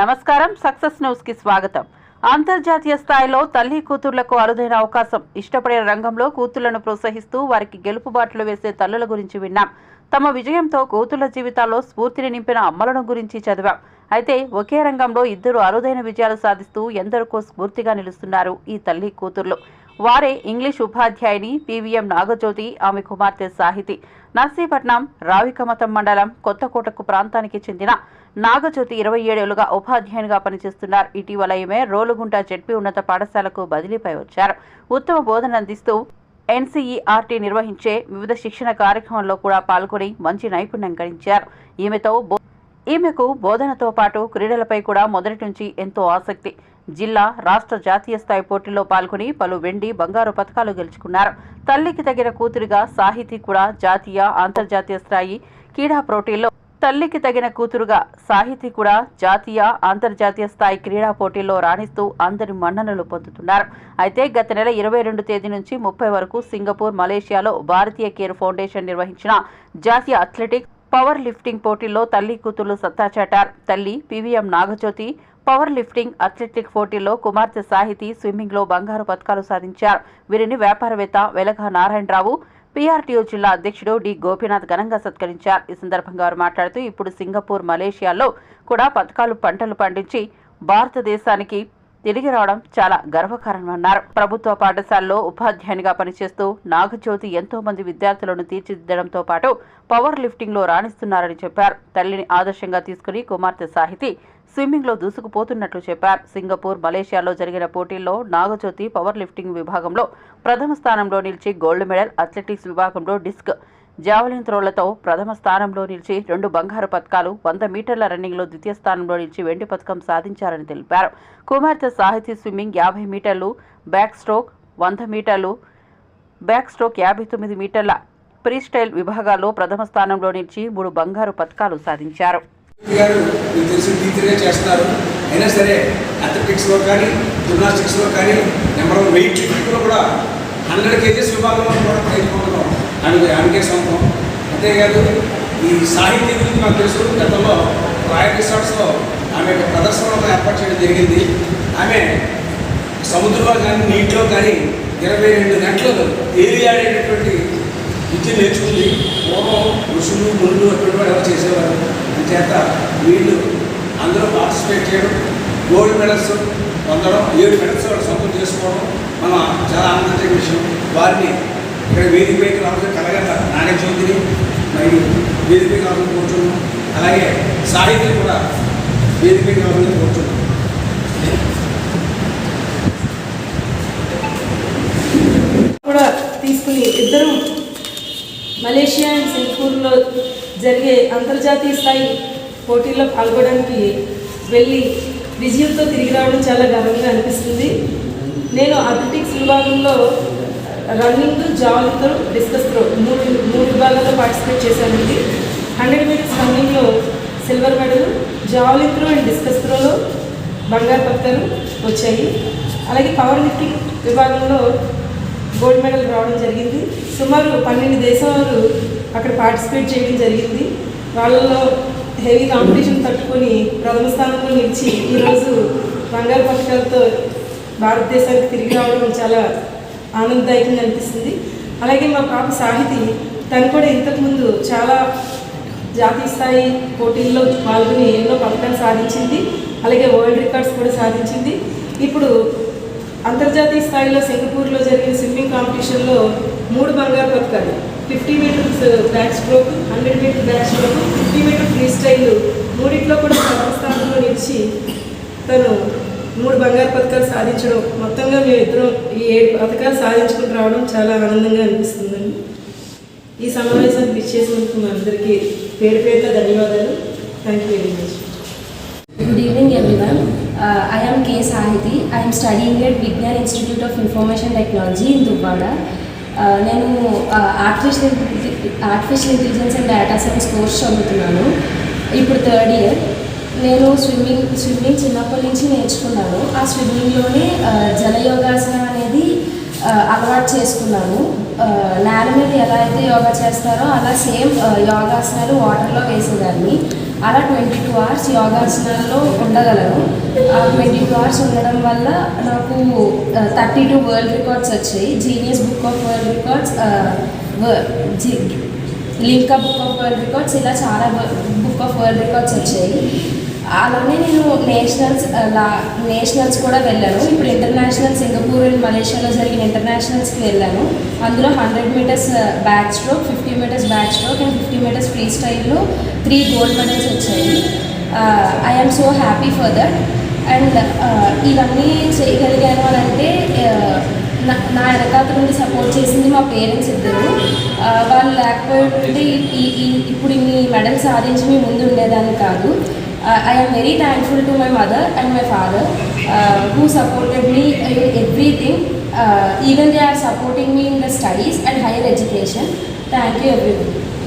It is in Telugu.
నమస్కారం సక్సెస్ న్యూస్కి స్వాగతం. అంతర్జాతీయ స్థాయిలో తల్లి కూతుర్లకు అరుదైన అవకాశం. ఇష్టపడే రంగంలో కూతుళ్ళను ప్రోత్సహిస్తూ వారికి గెలుపు బాటలు వేసే తల్లుల గురించి విన్నాం. తమ విజయంతో కూతుళ్ళ జీవితాల్లో స్ఫూర్తిని నింపిన అమ్మలను గురించి చదివాం. అయితే ఒకే రంగంలో ఇద్దరు అరుదైన విజయాలు సాధిస్తూ ఎందరికో స్ఫూర్తిగా నిలుస్తున్నారు ఈ తల్లి కూతుర్లు. వారే ఇంగ్లీష్ ఉపాధ్యాయుని పివిఎం నాగజ్యోతి ఆమె కుమార్తె సాహితి. నర్సీపట్నం రావికమతం మండలం కొత్తకోటకు ప్రాంతానికి చెందిన నాగజ్యోతి ఇరవై ఏడేళ్ళుగా ఉపాధ్యాయునిగా పనిచేస్తున్నారు. ఇటీవల ఈమె రోలుగుంట జడ్పీ ఉన్నత పాఠశాలకు బదిలీపై వచ్చారు. ఉత్తమ బోధన అందిస్తూ ఎన్సీఈఆర్టీ నిర్వహించే వివిధ శిక్షణ కార్యక్రమంలో కూడా పాల్గొని మంచి నైపుణ్యం గడించారు. ఈమెతో బో- ఈమెకు బోధనతో పాటు క్రీడలపై కూడా మొదటి నుంచి ఎంతో ఆసక్తి. జిల్లా రాష్ట్ర జాతీయ స్థాయి పోటీల్లో పాల్గొని పలు వెండి బంగారు పథకాలు గెలుచుకున్నారు. తల్లికి తగిన కూతురుగా సాహితీ కూడా జాతీయ అంతర్జాతీయ స్థాయి క్రీడా పోటీల్లో. తల్లికి తగిన కూతురుగా సాహితీ కూడా జాతీయ అంతర్జాతీయ స్థాయి క్రీడా పోటీల్లో రాణిస్తూ అందరి మన్ననలు పొందుతున్నారు. అయితే గత నెల ఇరవై రెండు తేదీ నుంచి ముప్పై వరకు సింగపూర్ మలేషియాలో భారతీయ కేర్ ఫౌండేషన్ నిర్వహించిన జాతీయ అథ్లెటిక్ పవర్ లిఫ్టింగ్ పోటీల్లో తల్లి కూతురు సత్తా చాటారు. తల్లి PVM Nagajyothi power lifting athletic పోటీల్లో కుమార్తె సాహితి స్విమ్మింగ్లో బంగారు పథకాలు సాధించారు. వీరిని వ్యాపారవేత్త వెలగ నారాయణరావు పీఆర్టీఓ జిల్లా అధ్యక్షుడు డి గోపీనాథ్ ఘనంగా సత్కరించారు. ఈ సందర్భంగా వారు మాట్లాడుతూ ఇప్పుడు సింగపూర్ మలేషియాలో కూడా పథకాలు పంటలు పండించి భారతదేశానికి తిరిగి రావడం చాలా గర్వకారణమన్నారు. ప్రభుత్వ పాఠశాలలో ఉపాధ్యాయునిగా పనిచేస్తూ నాగజ్యోతి ఎంతో మంది విద్యార్థులను తీర్చిదిద్దడంతో పాటు పవర్ లిఫ్టింగ్లో రాణిస్తున్నారని చెప్పారు. తల్లిని ఆదర్శంగా తీసుకుని కుమార్తె సాహితి స్విమ్మింగ్లో దూసుకుపోతున్నట్లు చెప్పారు. సింగపూర్ మలేషియాలో జరిగిన పోటీల్లో నాగజ్యోతి పవర్ లిఫ్టింగ్ విభాగంలో ప్రథమ స్థానంలో నిలిచి గోల్డ్ మెడల్ అథ్లెటిక్స్ విభాగంలో డిస్క్ జావలిన్ త్రోలతో ప్రథమ స్థానంలో నిలిచి రెండు బంగారు పథకాలు వంద మీటర్ల రన్నింగ్లో ద్వితీయ స్థానంలో నిలిచి వెండి పథకం సాధించారని తెలిపారు. కుమార్తె సాహితీ స్విమ్మింగ్ యాభై మీటర్లు బ్యాక్ స్ట్రోక్ వంద మీటర్లు బ్యాక్ స్ట్రోక్ యాభై తొమ్మిది మీటర్ల ఫ్రీ స్టైల్ విభాగాల్లో ప్రథమ స్థానంలో నిలిచి మూడు బంగారు పథకాలు సాధించారు. గారు మీకు తెలిసి టీచర్గా చేస్తారు. అయినా సరే అథ్లెటిక్స్లో కానీ జిమ్నాస్టిక్స్లో కానీ నెంబర్ వన్ వెయిట్ లిఫ్టింగ్లో కూడా హండ్రెడ్ కేజెస్ విభాగంలో కూడా నేర్చుకుంటున్నాం. ఆమె ఆమెకే సొంతం అంతేకాదు ఈ సాహిత్యం గురించి మాకు తెలుసు. గతంలో రాయల్ రిసార్ట్స్లో ఆమె యొక్క ప్రదర్శన ఏర్పాటు చేయడం జరిగింది. ఆమె సముద్రంలో కానీ నీటిలో కానీ ఇరవై రెండు గంటలు తేలియాడేటటువంటి విద్య నేర్చుకుంది. పూర్వం ఋషులు మునులు అటువంటి వాళ్ళు ఎవరు చేసేవారు? అందుచేత వీళ్ళు అందరూ పార్టిసిపేట్ చేయడం గోల్డ్ మెడల్స్ పొందడం ఏడు మెడల్స్ వాళ్ళు సొంతం చేసుకోవడం మన చాలా ఆనందించే విషయం. వారిని ఇక్కడ వేదికపైకి రావడం కలగట నాగజ్యోతిని మరియు వేదికపైకి రావడం కోరుతున్నాం అలాగే సాహిత్యం కూడా వేదికపైకి రావడం కోరుతున్నాం కూడా తీసుకుని ఇద్దరు మలేషియా అండ్ సింగపూర్లో జరిగే అంతర్జాతీయ స్థాయి పోటీల్లో పాల్గొనడానికి వెళ్ళి విజయంతో తిరిగి రావడం చాలా గర్వంగా అనిపిస్తుంది. నేను అథ్లెటిక్స్ విభాగంలో running jogging throw discus throw మూడు మూడు విభాగాల్లో పార్టిసిపేట్ చేశానండి. హండ్రెడ్ మీటర్స్ రన్నింగ్లో silver medal javelin throw and discus త్రోలో బంగారు పథకాలు వచ్చాయి. అలాగే పవర్ లిఫ్టింగ్ విభాగంలో గోల్డ్ మెడల్ రావడం జరిగింది. సుమారు పన్నెండు దేశాలు అక్కడ పార్టిసిపేట్ చేయడం జరిగింది. వాళ్ళలో హెవీ కాంపిటీషన్ తట్టుకొని ప్రథమ స్థానంలో నిలిచి ఈరోజు బంగారు పథకాలతో భారతదేశానికి తిరిగి రావడం చాలా ఆనందదాయకంగా అనిపిస్తుంది. అలాగే మా పాప సాహితి తను కూడా ఇంతకుముందు చాలా జాతీయ స్థాయి పోటీల్లో పాల్గొని ఎన్నో పథకాలు సాధించింది. అలాగే వరల్డ్ రికార్డ్స్ కూడా సాధించింది. ఇప్పుడు అంతర్జాతీయ స్థాయిలో సింగపూర్లో జరిగిన స్విమ్మింగ్ కాంపిటీషన్లో మూడు బంగారు పథకాలు fifty metres backstroke hundred metre backstroke fifty metre freestyle మూడిట్లో కూడా ప్రథమ స్థానంలో నిలిచి తను మూడు బంగారు పథకాలు సాధించడం మొత్తంగా మేము ఇద్దరం ఈ ఏడు పథకాలు సాధించుకుని రావడం చాలా ఆనందంగా అనిపిస్తుందండి. ఈ సమావేశానికి విచ్చేసినందుకు మా అందరికీ పేరు పేరుతో ధన్యవాదాలు. Thank you very much good evening everyone Uh, I am K. Sahiti. I am studying at Vignan Institute of Information Technology నేను artificial artificial intelligence and data science course చదువుతున్నాను. ఇప్పుడు థర్డ్ ఇయర్ నేను స్విమ్మింగ్ స్విమ్మింగ్ చిన్నప్పటి నుంచి నేర్చుకున్నాను. ఆ స్విమ్మింగ్లోనే జలయోగాసనం అనేది అలవాటు చేసుకున్నాను. నేల మీద ఎలా అయితే యోగా చేస్తారో అలా సేమ్ యోగాసనాలు వాటర్లో వేసేదాన్ని. అలా ట్వంటీ టూ అవర్స్ యోగాసనాల్లో ఉండగలను ఆ ట్వంటీ టూ అవర్స్ ఉండడం వల్ల నాకు థర్టీ టూ వరల్డ్ రికార్డ్స్ వచ్చాయి. Genius book of world records Limca book of world records ఇలా చాలా బుక్ ఆఫ్ వరల్డ్ రికార్డ్స్ వచ్చాయి. అలానే నేను నేషనల్స్ లా నేషనల్స్ కూడా వెళ్ళాను. ఇప్పుడు ఇంటర్నేషనల్ సింగపూర్ అండ్ మలేషియాలో జరిగిన ఇంటర్నేషనల్స్కి వెళ్ళాను. అందులో hundred metres backstroke fifty metres backstroke and fifty metres free స్టైల్లో త్రీ గోల్డ్ మెడల్స్ వచ్చాయి. I'm so happy for that and ఇవన్నీ చేయగలిగాను అని అంటే నా నా నుండి సపోర్ట్ చేసింది మా పేరెంట్స్ ఇద్దరు. వాళ్ళు లేకపోతే ఈ ఇప్పుడు ఇన్ని మెడల్ సాధించి మీ ముందు ఉండేదాన్ని కాదు. Uh, I am very thankful to my mother and my father uh, who supported me in everything. Uh, even they are supporting me in the studies and higher education. Thank you everyone.